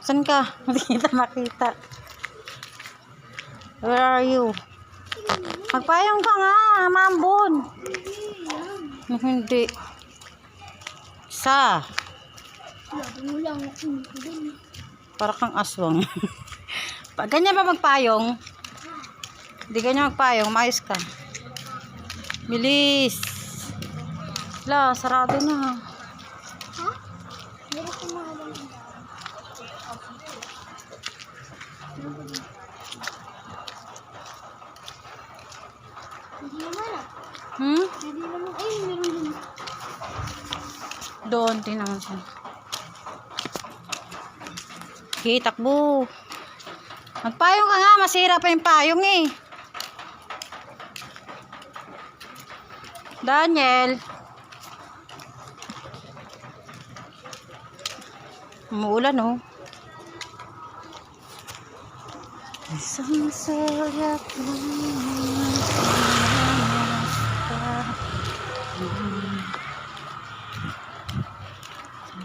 Saan ka? Hindi kita makita. Where are you? Magpayong ka nga, mambon. Hindi. Sa. Para kang aswang. Ganyan ba magpayong? Hindi ganyan magpayong, maayos ka. Bilis. La, sarado na. Ha? Meron ko Hindi naman ah. Hmm? Hindi naman. Ay, meron din. Doon, tingnan siya. Okay, takbo. Magpayong ka nga, masira pa yung payong eh. Daniel. Umuulan oh. Isang sarap ng